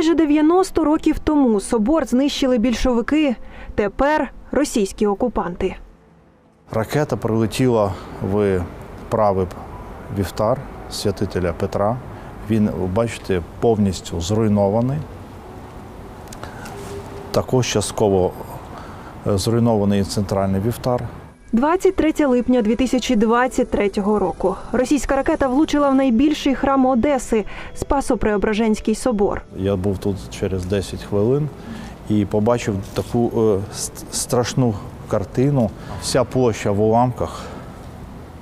Майже 90 років тому собор знищили більшовики. Тепер російські окупанти. Ракета прилетіла в правий вівтар святителя Петра. Він, бачите, повністю зруйнований. Також частково е, зруйнований центральний вівтар. 23 липня 2023 року. Російська ракета влучила в найбільший храм Одеси Спасо-Преображенський собор. Я був тут через 10 хвилин і побачив таку е, страшну картину. Вся площа в уламках,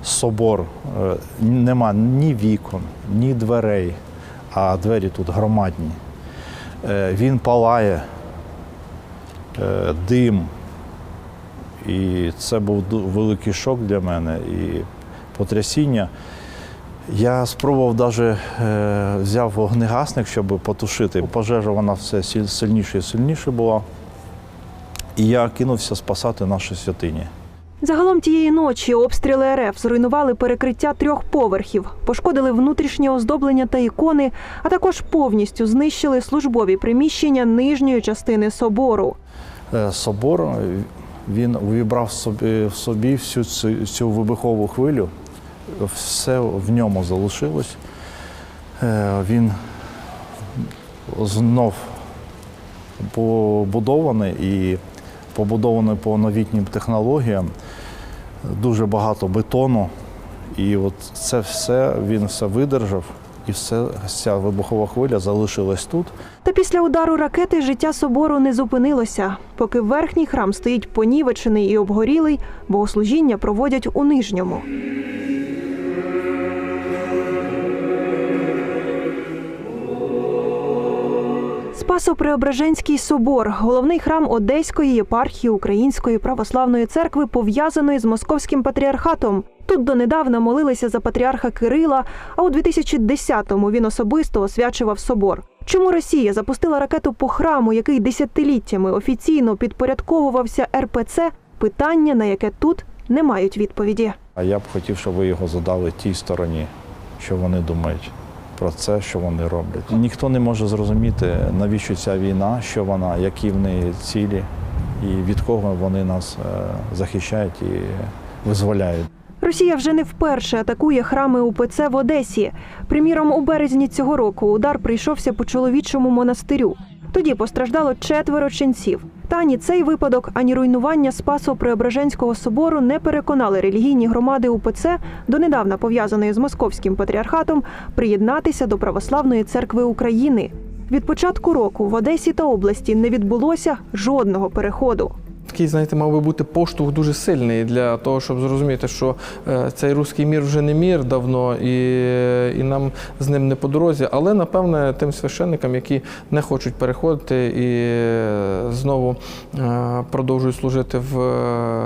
собор, е, нема ні вікон, ні дверей, а двері тут громадні. Е, він палає, е, дим. І це був великий шок для мене і потрясіння. Я спробував навіть е, взяв вогнегасник, щоб потушити. Пожежа вона все сильніше і сильніше була. І я кинувся спасати наші святині. Загалом тієї ночі обстріли РФ зруйнували перекриття трьох поверхів, пошкодили внутрішнє оздоблення та ікони, а також повністю знищили службові приміщення нижньої частини собору. Е, Собор він увібрав собі, в собі всю цю, цю вибухову хвилю, все в ньому залишилось. Е, Він знов побудований і побудований по новітнім технологіям. Дуже багато бетону. І от це все він все видержав, і все, ця вибухова хвиля залишилась тут. Та після удару ракети життя собору не зупинилося. Поки верхній храм стоїть понівечений і обгорілий, богослужіння проводять у нижньому. Спасо-Преображенський собор, головний храм Одеської єпархії Української православної церкви, пов'язаної з московським патріархатом. Тут донедавна молилися за патріарха Кирила, а у 2010-му він особисто освячував собор. Чому Росія запустила ракету по храму, який десятиліттями офіційно підпорядковувався РПЦ? Питання, на яке тут не мають відповіді. А я б хотів, щоб ви його задали тій стороні, що вони думають про це, що вони роблять. Ніхто не може зрозуміти, навіщо ця війна, що вона, які в неї цілі, і від кого вони нас е, захищають і визволяють. Росія вже не вперше атакує храми УПЦ в Одесі. Приміром, у березні цього року удар прийшовся по чоловічому монастирю. Тоді постраждало четверо ченців. Та ані цей випадок, ані руйнування Спасо Преображенського собору не переконали релігійні громади УПЦ, донедавна пов'язаної з московським патріархатом, приєднатися до Православної церкви України. Від початку року в Одесі та області не відбулося жодного переходу. Такий, знаєте, мав би бути поштовх дуже сильний для того, щоб зрозуміти, що е, цей руський мір вже не мір давно, і, і нам з ним не по дорозі. Але напевне тим священникам, які не хочуть переходити і е, знову е, продовжують служити в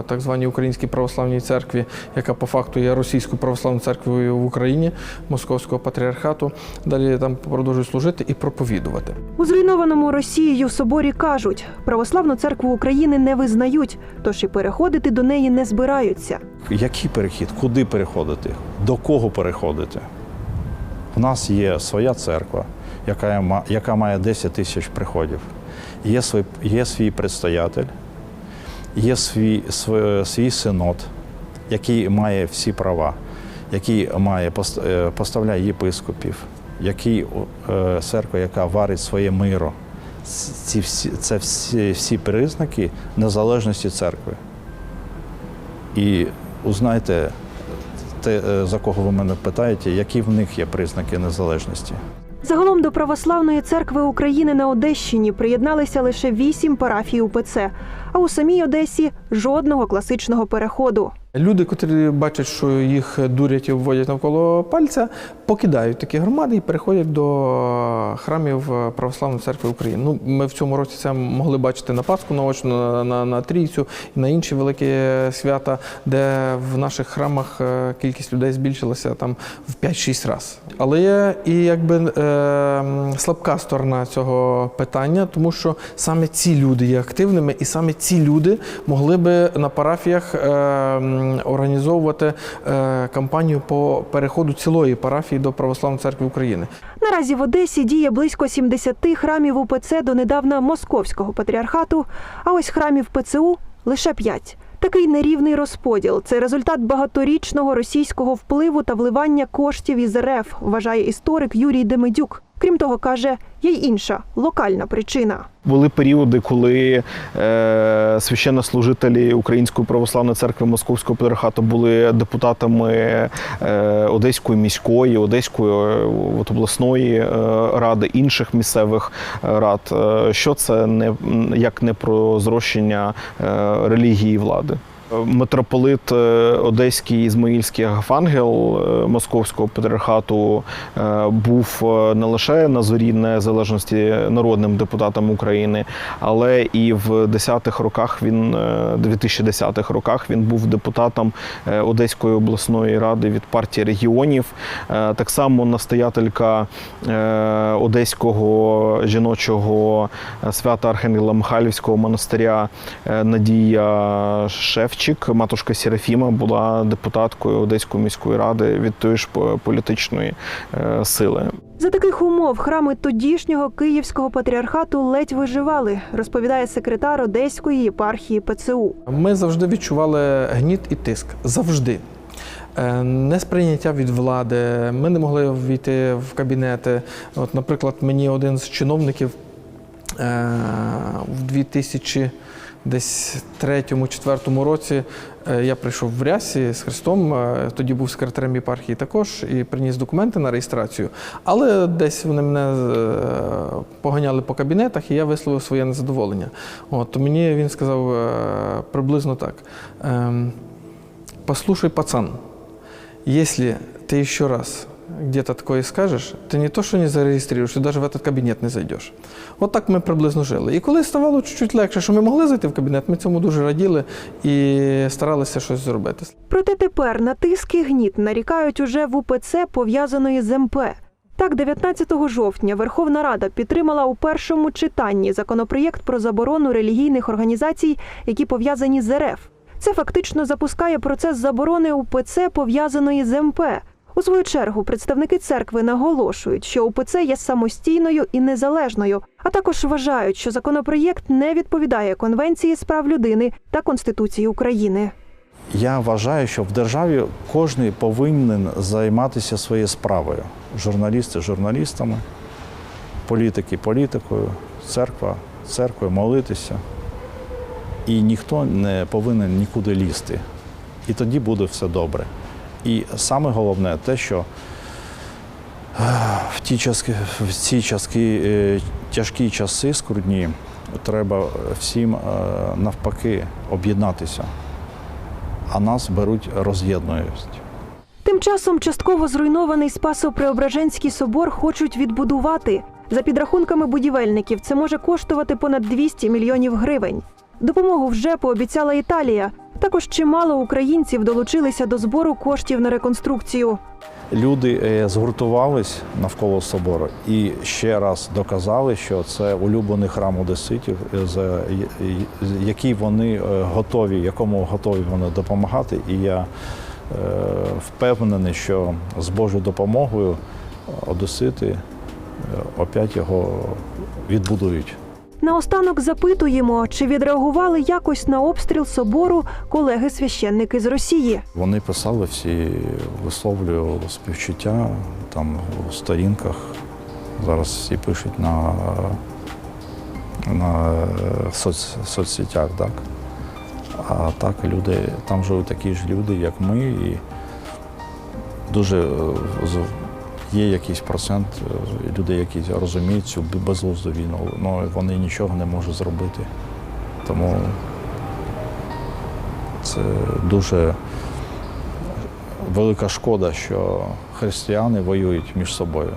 так званій Українській православній церкві, яка по факту є російською православною церквою в Україні, Московського патріархату. Далі там продовжують служити і проповідувати. У зруйнованому Росією соборі кажуть, православну церкву України не визнають, тож і переходити до неї не збираються. Який перехід? Куди переходити? До кого переходити? У нас є своя церква, яка, яка має 10 тисяч приходів. Є свій, є свій предстоятель, є свій, свій, свій синод, який має всі права, який має е, поставляє єпископів, який е, церква, яка варить своє миро. Ці всі, це всі, всі признаки незалежності церкви. І узнайте, те, е, за кого ви мене питаєте, які в них є признаки незалежності. Загалом до Православної церкви України на Одещині приєдналися лише вісім парафій УПЦ, а у самій Одесі жодного класичного переходу. Люди, котрі бачать, що їх дурять і вводять навколо пальця, покидають такі громади і переходять до храмів Православної церкви України. Ну, ми в цьому році це могли бачити на Пасху наочно, на, на, на Трійцю і на інші великі свята, де в наших храмах е, кількість людей збільшилася там в 5-6 разів. Але є і якби е, слабка сторона цього питання, тому що саме ці люди є активними, і саме ці люди могли би на парафіях. Е, організовувати е, кампанію по переходу цілої парафії до Православної церкви України. Наразі в Одесі діє близько 70 храмів УПЦ донедавна Московського патріархату, а ось храмів ПЦУ лише 5. Такий нерівний розподіл це результат багаторічного російського впливу та вливання коштів із РФ, вважає історик Юрій Демидюк. Крім того, каже, є й інша локальна причина. Були періоди, коли е, священнослужителі Української православної церкви Московського патріархату були депутатами е, Одеської міської, Одеської е, от, обласної е, ради, інших місцевих е, рад. Е, що це не як не про зрощення е, релігії влади? Митрополит е, Одеський Ізмаїльський Агафангел е, Московського патріархату е, був не лише на зорі незалежності народним депутатом України, але і в 10-х роках він е, 2010-х роках він був депутатом Одеської обласної ради від партії регіонів. Так само настоятелька Одеського жіночого свята Архангела Михайлівського монастиря Надія Шевчик, матушка Серафіма, була депутаткою Одеської міської ради від тої ж політичної е, сили. За таких умов храми тодішнього київського патріархату ледь виживали, розповідає секретар Одеської єпархії ПЦУ. Ми завжди відчували гніт і тиск. Завжди. Е, Несприйняття від влади. Ми не могли війти в кабінети. От, наприклад, мені один з чиновників е, в 2000 десь третьому-четвертому році е, я прийшов в рясі з Христом, е, тоді був секретарем єпархії також і приніс документи на реєстрацію. Але десь вони мене е, поганяли по кабінетах, і я висловив своє незадоволення. От, мені він сказав приблизно так. Ем, Послушай, пацан, если ты еще раз где-то такое скажешь, ты не то, що не зарегіструєш, ти навіть в этот кабінет не зайдеш. От так ми приблизно жили. І коли ставало чуть-чуть легше, що ми могли зайти в кабінет, ми цьому дуже раділи і старалися щось зробити. Проте тепер на тиск і гніт нарікають уже в УПЦ пов'язаної з МП. Так, 19 жовтня Верховна Рада підтримала у першому читанні законопроєкт про заборону релігійних організацій, які пов'язані з РФ. Це фактично запускає процес заборони УПЦ пов'язаної з МП. У свою чергу представники церкви наголошують, що УПЦ є самостійною і незалежною, а також вважають, що законопроєкт не відповідає Конвенції з прав людини та Конституції України. Я вважаю, що в державі кожен повинен займатися своєю справою. Журналісти журналістами, політики політикою, церква церквою, молитися. І ніхто не повинен нікуди лізти. І тоді буде все добре. І саме головне те, що е, в ті часки, в ці часки, е, тяжкі часи скрутні, треба всім е, навпаки об'єднатися а нас беруть роз'єднують. Тим часом частково зруйнований Спасо-Преображенський собор хочуть відбудувати. За підрахунками будівельників, це може коштувати понад 200 мільйонів гривень. Допомогу вже пообіцяла Італія. Також чимало українців долучилися до збору коштів на реконструкцію. Люди е, згуртувались навколо собору і ще раз доказали, що це улюблений храм одеситів, е, за який вони е, готові, якому готові вони допомагати. І я е, впевнений, що з Божою допомогою одесити е, опять його відбудують. Наостанок запитуємо, чи відреагували якось на обстріл собору колеги-священники з Росії. Вони писали всі, висловлювали співчуття там у сторінках. Зараз всі пишуть на, на соц, соцсетях, так. А так люди, там живуть такі ж люди, як ми, і дуже е, є якийсь процент е, людей, які розуміють цю безглузду війну, але вони нічого не можуть зробити. Тому це дуже велика шкода, що християни воюють між собою.